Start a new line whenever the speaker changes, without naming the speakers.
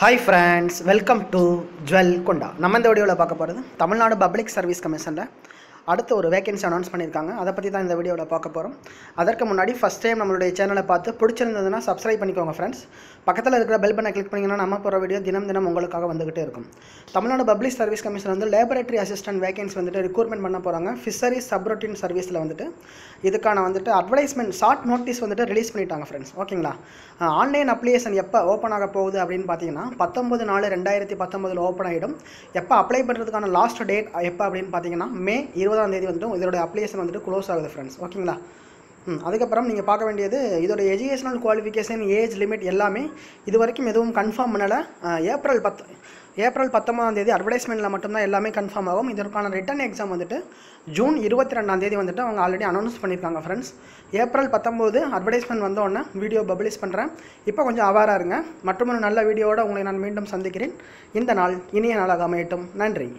Hi friends welcome to jewel Konda நம்ம இந்த வீடியோவில் பார்க்க போகிறது தமிழ்நாடு பப்ளிக் சர்வீஸ் கமிஷனில் அடுத்து ஒரு வேகன்சி அனௌன்ஸ் பண்ணியிருக்காங்க. அதை பற்றி தான் இந்த வீடியோவில் பார்க்க போகிறோம் அதற்கு முன்னாடி ஃபஸ்ட் டைம் நம்மளுடைய சேனலை பார்த்து பிடிச்சிருந்ததுன்னா சப்ஸ்கிரைப் பண்ணிக்கோங்க ஃப்ரெண்ட்ஸ் பக்கத்தில் இருக்கிற பெல் பண்ணை கிளிக் பண்ணிங்கன்னா நம்ம போகிற வீடியோ தினம் தினம் உங்களுக்காக வந்துகிட்டே இருக்கும். தமிழ்நாடு பப்ளிக் சர்வீஸ் கமிஷன் வந்து லேபரேட்டரி அசிஸ்டன்ட் வேகன்சி வந்துட்டு ரிக்ரூட்மெண்ட் பண்ண போகிறாங்க ஃபிஷரிஸ் சப்ரோட்டின் சர்வீஸில் வந்துட்டு. இதுக்கான வந்துட்டு அட்வர்டைஸ்மெண்ட் ஷார்ட் நோட்டீஸ் வந்துட்டு ரிலீஸ் பண்ணிட்டாங்க ஃப்ரெண்ட்ஸ் ஓகேங்களா? ஆன்லைன் அப்ளிகேஷன் எப்போ ஓப்பன் ஆக போகுது அப்படின்னு பார்த்தீங்கன்னா பத்தொம்பது நாலு ரெண்டாயிரத்தி பத்தொம்பதில் ஓப்பன் ஆகிடும் எப்போ அப்ளை பண்ணுறதுக்கான லாஸ்ட் டேட் எப்போ அப்படின்னு பார்த்தீங்கன்னா மே இருபதாம் தேதி வந்துட்டு இதோட அப்ளிகேஷன் வந்துட்டு க்ளோஸ் ஆகுது ஃப்ரெண்ட்ஸ் ஓகேங்களா ம் அதுக்கப்புறம் நீங்கள் பார்க்க வேண்டியது இதோட எஜுகேஷனல் குவாலிஃபிகேஷன் ஏஜ் லிமிட் எல்லாமே இது வரைக்கும் எதுவும் கன்ஃபார்ம் பண்ணலை. ஏப்ரல் பத்து ஏப்ரல் பத்தொம்பதாம் தேதி அட்வர்டைஸ்மெண்ட்டில் மட்டும்தான் எல்லாமே கன்ஃபார்ம் ஆகும். இதற்கான ரிட்டன் எக்ஸாம் வந்துட்டு ஜூன் இருபத்தி ரெண்டாம் தேதி வந்துட்டு அவங்க ஆல்ரெடி அனௌன்ஸ் பண்ணியிருக்காங்க ஃப்ரெண்ட்ஸ் ஏப்ரல் பத்தொம்போது அட்வர்டைஸ்மெண்ட் வந்தோடனே வீடியோ பப்ளிஷ் பண்ணுறேன் இப்போ கொஞ்சம் அவாராக இருங்க. மற்றும் ஒரு நல்ல வீடியோவோட உங்களை நான் மீண்டும் சந்திக்கிறேன். இந்த நாள் இனிய நாளாக அமையட்டும். நன்றி.